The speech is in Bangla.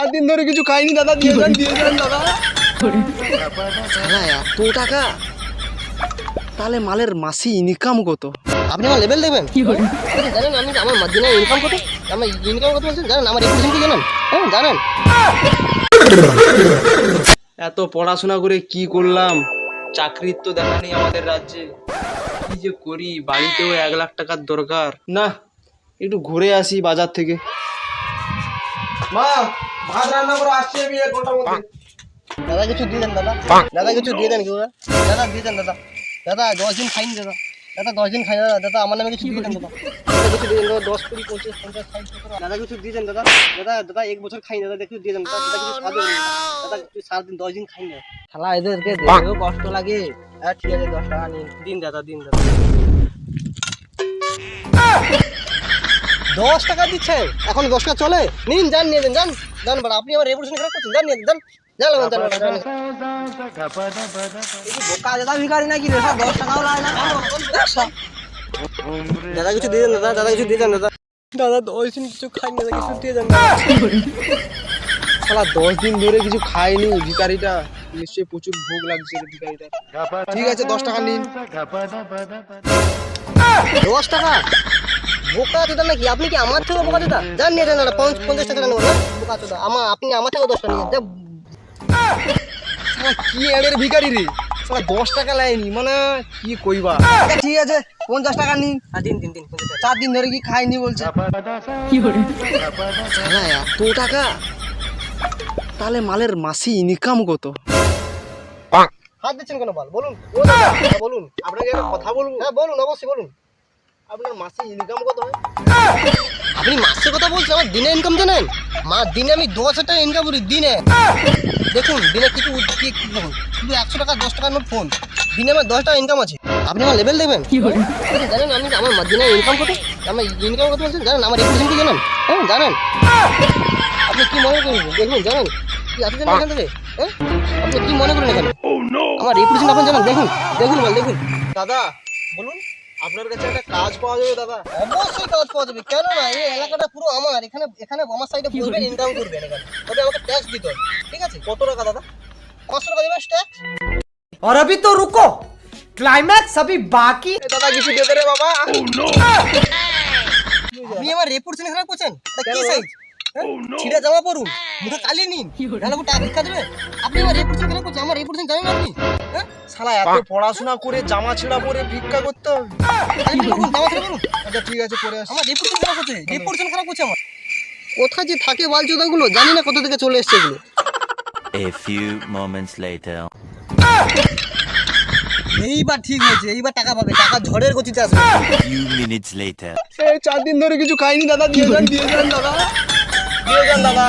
চার দিন ধরে কিছু খাইনি দাদা দিয়ে যান দিয়ে যান দাদা। শালা এত টাকা? তাহলে মালের মাসি ইনকাম কত? আপনি আমার লেভেল দেখবেন? জানেন আমি আমার ইনকাম কত? আমার ইনকাম কত বলছেন? জানেন আমার রেপুটেশন কি জানেন? হ্যাঁ জানেন। এত পড়াশোনা করে কি করলাম? চাকরির তো দেখা নেই আমাদের রাজ্যে। কি যে করি? বাড়িতেও এক লাখ টাকার দরকার। না একটু ঘুরে আসি বাজার থেকে। মা ভাত রান্না করে আসছি আমি এক ঘণ্টার মধ্যে? দাদা কিছু দিয়ে দেন দাদা। দাদা কিছু দিয়ে দেন কেউ দাদা দিয়ে দেন দাদা। দাদা দশ দিন খাইনি দাদা। দাদা দশ দিন খাই দাদা। দাদা আমার নামে কিছু দিয়ে দেন দাদা। দাদা কিছু দিয়ে দেন দাদা। দশ কুড়ি পঞ্চাশ পঞ্চাশ ষাট দাদা কিছু দিয়ে দেন দাদা। দাদা দাদা এক বছর খাইনি দাদা। কিছু দিয়ে দেন দাদা। কিছু সাত দিন দাদা কিছু সাত দিন দশ দিন খাইনি দাদা। শালা এদেরকে দেখেও কষ্ট লাগে। হ্যাঁ ঠিক আছে দশ টাকা নিন। দিন দাদা দিন দাদা। দশ টাকা দিচ্ছে। এখন দশ টাকা চলে। নিন যান নিয়ে দেন যান। যান বাড়া, আপনি আমার রেপুটেশন খারাপ দেন বোকা দাদা ভিখারি নাকি রে স্যার দশ টাকাও লাগে না। দাদা কিছু দিয়ে দেন দাদা দাদা কিছু দিয়ে দেন দাদা। দাদা, দশ দিন কিছু খাই না কিছু দিয়ে দেন শালা, দশ দিন ধরে কিছু খাইনি ভিকারিটা নিশ্চয়ই প্রচুর ভোগ লাগছে ভিকারিটা ঠিক আছে, দশ টাকা নিন। দশ টাকা? বোকা চোদা নাকি? আপনি কি আমার থেকে বোকা চোদা যান নিয়ে যান দাদা পঞ্চ- পঞ্চাশ টাকা নেব বোকা চোদা আমার আপনি আমার থেকে দশ টাকা নিয়ে। শালা কি ভিকারি রে? দশ টাকা লাইনি মানে কি কইবা? আচ্ছা, ঠিক আছে পঞ্চাশ টাকা নিন হ্যাঁ দিন দিন দিন টাকা। চার দিন ধরে কি খাইনি বলছে? শালা এত টাকা? তাহলে মালের মাসি ইনকাম কত? হাত দিচ্ছেন কেন বল বলুন। হ্যাঁ, বলুন। আপনাকে একটা কথা বলব? হ্যাঁ বলুন অবশ্যই বলুন। আপনার মাসে ইনকাম কত হয়? আপনি মাসের কথা বলছেন আমার দিনে ইনকাম জানেন? মা দিনে আমি দশ হাজার টাকা ইনকাম করি দিনে। দেখুন দিনে কিছু শুধু একশো টাকা দশ টাকার নোট ফোন দিনে আমার দশ টাকা ইনকাম আছে। আপনি আমার লেভেল দেখবেন? জানেন আমি আমার মা- দিনে ইনকাম কত? আমার ইনকাম কত বলছেন? জানেন আমার রেপুটেশন কি জানেন? হ্যাঁ জানেন। আপনি কি মনে করেন? দেখুন জানেন। কি আছে জানেন এখান থেকে? হ্যাঁ? আপনি কি মনে করেন এখানে? আমার রেপুটেশন আপনি জানেন? দেখুন দেখুন বল দেখুন। দাদা বলুন। আপনার কাছে একটা কাজ পাওয়া যাবে দাদা অবশ্যই কাজ পাওয়া যাবে কেন না এই এলাকাটা পুরো আমার এখানে এখানে আমার সাইডে বসবেন ইনকাম করবেন এখানে তবে আমাকে ট্যাক্স দিতে হবে ঠিক আছে কত টাকা দাদা পাঁচশো টাকা দেবেন ট্যাক্স और अभी तो रुको क्लाइमैक्स अभी बाकी এ দাদা কিছু দেবে রে বাবা আপনি আমার রেপুটেশন খারাপ করছেন এটা কি সাইজ ছিঁড়ে জামা পরুন মুখে কালি নিন। নাহলে টাকা ভিক্ষা দেবে। আপনি আমার রেপুটেশন করছেন? আমার রেপুটেশন জানেন আপনি? হ্যাঁ? শালা এত পড়াশোনা করে জামা ছেঁড়া পরে ভিক্ষা করতে হবে। জামা ছেড়ে বলুন আচ্ছা ঠিক আছে পরে আসি আমার রেপুটেশন খারাপ রেপুটেশন খারাপ করছে আমার। কোথায় যে থাকে বালচোদাগুলো জানি না কোথা থেকে চলে এসছে এগুলো। A few moments later. এইবার ঠিক হয়েছে এইবার টাকা পাবে টাকা ঝড়ের গতিতে আসবে। Few minutes later. এই চার দিন ধরে কিছু খাইনি দাদা দিয়ে যান দিয়ে যান দাদা। দিয়ে যান দাদা।